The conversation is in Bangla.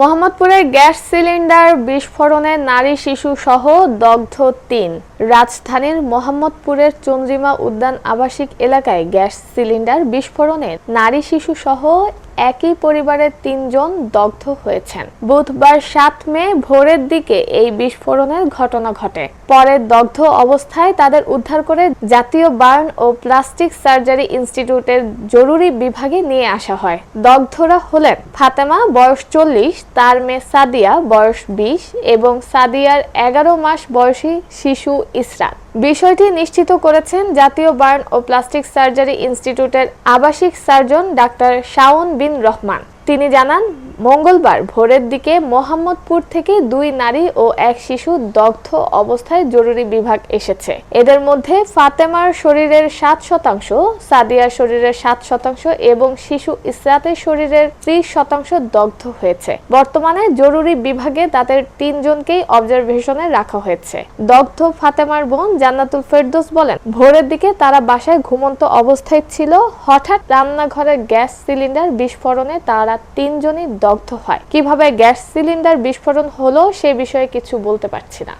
মোহাম্মদপুরে গ্যাস সিলিন্ডার বিস্ফোরণে নারী শিশু সহ দগ্ধ তিন। রাজধানীর মোহাম্মদপুরের চন্দ্রিমা উদ্যান আবাসিক এলাকায় গ্যাস সিলিন্ডার বিস্ফোরণে নারী শিশু সহ একই পরিবারের তিনজন দগ্ধ হয়েছেন। বুধবার সাত মে ভোরের দিকে এই বিস্ফোরণের ঘটনা ঘটে। পরে দগ্ধ অবস্থায় তাদের উদ্ধার করে জাতীয় বার্ন ও প্লাস্টিক সার্জারি ইনস্টিটিউটের জরুরি বিভাগে নিয়ে আসা হয়। দগ্ধরা হলেন ফাতেমা, বয়স চল্লিশ তার মেয়ে সাদিয়া, বয়স বিশ এবং সাদিয়ার এগারো মাস বয়সী শিশু ইসরাত। বিষয়টি নিশ্চিত করেছেন জাতীয় বার্ন ও প্লাস্টিক সার্জারি ইনস্টিটিউটের আবাসিক সার্জন ডাক্তার শাওন বিন রহমান। তিনি জানান মঙ্গলবার ভোরের দিকে মোহাম্মদপুর থেকে দুই নারী ও এক শিশু দগ্ধ অবস্থায় জরুরি বিভাগ এসেছে। এদের মধ্যে ফাতেমার শরীরের সাত শতাংশ, সাদিয়ার শরীরের সাত শতাংশ এবং শিশু ইসরাতের শরীরের ত্রিশ শতাংশ দগ্ধ হয়েছে। বর্তমানে জরুরি বিভাগে তাদের তিনজনকেই অবজারভেশনে রাখা হয়েছে। দগ্ধ ফাতেমার বোন জান্নাতুল ফেরদৌস বলেন, ভোরের দিকে তারা বাসায় ঘুমন্ত অবস্থায় ছিল। হঠাৎ রান্নাঘরের গ্যাস সিলিন্ডার বিস্ফোরণে তারা তিনজনই দগ্ধ হয়। কীভাবে গ্যাস সিলিন্ডার বিস্ফোরণ হলো সে বিষয়ে কিছু বলতে পারছি না।